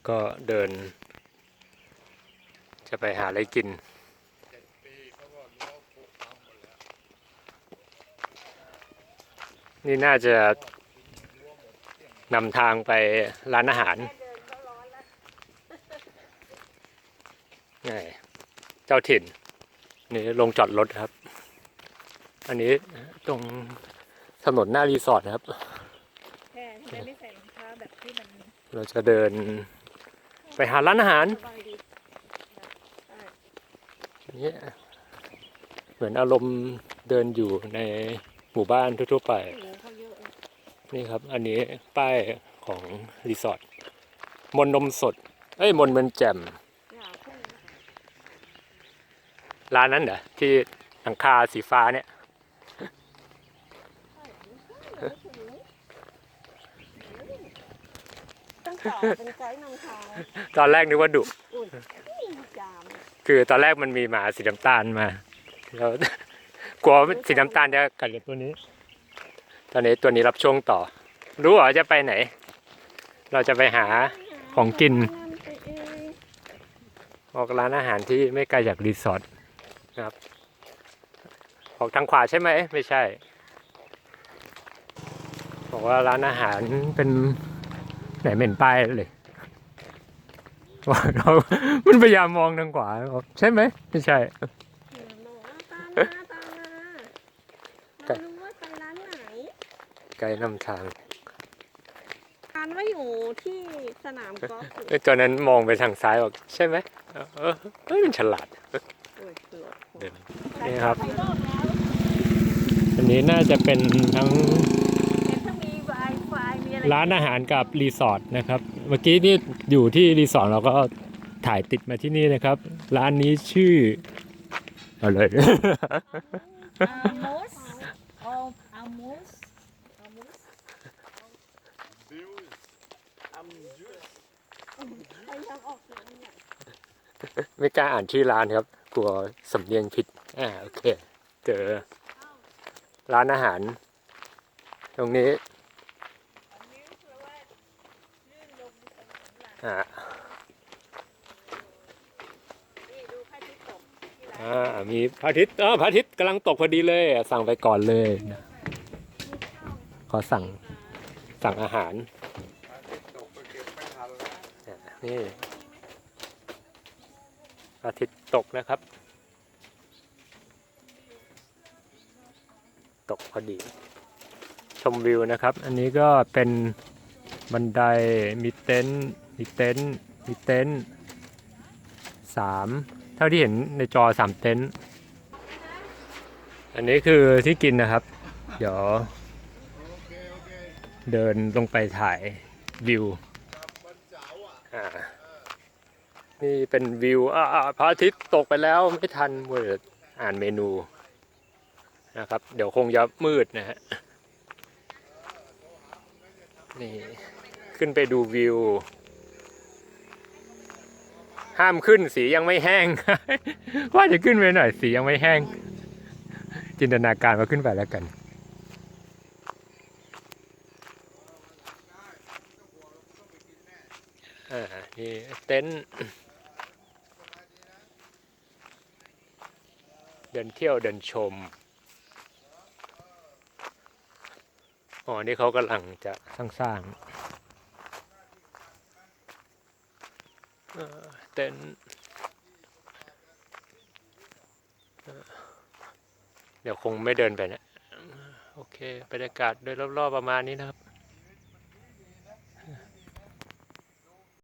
แล้วก็เดิน จะไปหาอะไรกิน นี่น่าจะนำทางไปร้านอาหารนี่เจ้าถิ่น นี่ลงจอดรถครับ อันนี้ตรงถนนหน้ารีสอร์ทนะครับแค่ทำไมไม่ใส่รองเท้าแบบที่มันเราจะเดิน ไปหาร้านอาหารนี่เหมือนอารมณ์เดินอยู่ในหมู่บ้านทั่วๆไป นี่ครับ อันนี้ป้ายของรีสอร์ทมนนมสด เอ้ยมนเมืองแจ่มร้านนั้นเหรอที่หลังคาสีฟ้าเนี่ย ตั้งแต่เป็นไกด์นำทางตอนแรกนึกว่าดุอุ้ยจามคือตอนแรกมันมีหมาสีน้ำตาลมาแล้วกลัวสีน้ำตาลจะกัดกับตัวนี้ ตอนนี้ตัวนี้รับช่วงต่อ รู้เหรอจะไปไหน เราจะไปหาของกินไปเองออกร้านอาหารที่ไม่ไกลจากรีสอร์ทนะครับ ออกทางขวาใช่ไหมไม่ใช่ บอกว่าร้านอาหารเป็น ไหนเหม็นป้ายเลยว่าเรามันพยายามมองทางขวาใช่ไหมไม่ใช่บอกว่าตามมาตามมาเรารู้ว่าไปร้านไหนไกด์นำทางร้านว่าอยู่ที่สนามกอล์ฟอยู่ไอ้ตัวนั้นมองไปทางซ้ายบอกใช่ไหมเออเออเฮ้ยมันฉลาดเดินนี่ครับ อันนี้น่าจะเป็นทั้ง เห็นถ้ามี Wi-Fi มีอะไรร้านอาหารกับรีสอร์ทนะครับ เมื่อกี้นี่อยู่ที่รีสอร์ทเราก็ถ่ายติดมาที่นี่นะครับ ร้านนี้ชื่ออะไรอามูสโออามูสอามูสพยายามออกเสียงเนี่ยไม่กล้าอ่านชื่อร้านครับ กลัวสำเนียงผิด อ่าโอเค เจอ ร้านอาหาร ตรงนี้ อ่านี่ดูพระอาทิตย์ตกที่ร้านอ่ามีพระอาทิตย์เออพระอาทิตย์กำลังตกพอดีเลยอะสั่งไปก่อนเลยนะขอสั่งสั่งอาหารอะนี่พระอาทิตย์ตกนะครับ ตกพอดี ชมวิวนะครับ อันนี้ก็เป็นบันไดมีเต็นท์ มีเต็นท์มีเต็นท์สามเท่าที่เห็นในจอสามเต็นท์อันนี้คือที่กินนะครับ เดี๋ยว เดินลงไปถ่ายวิวนี่เป็นวิวพระอาทิตย์ตกไปแล้วไม่ทันเวอร์อ่านเมนูนะครับ เดี๋ยวคงจะมืดนะฮะนี่ขึ้นไปดูวิว ห้ามขึ้นสียังไม่แห้ง ว่าจะขึ้นไปหน่อยสียังไม่แห้ง จินตนาการมาขึ้นไปแล้วกันอ่านี่เต็นท์เดินเที่ยวเดินชม อ๋อ นี่เขากำลังจะสร้างสร้าง เต็นเดี๋ยวคงไม่เดินไปนะ โอเคบรรยากาศโดยรอบๆประมาณนี้นะครับ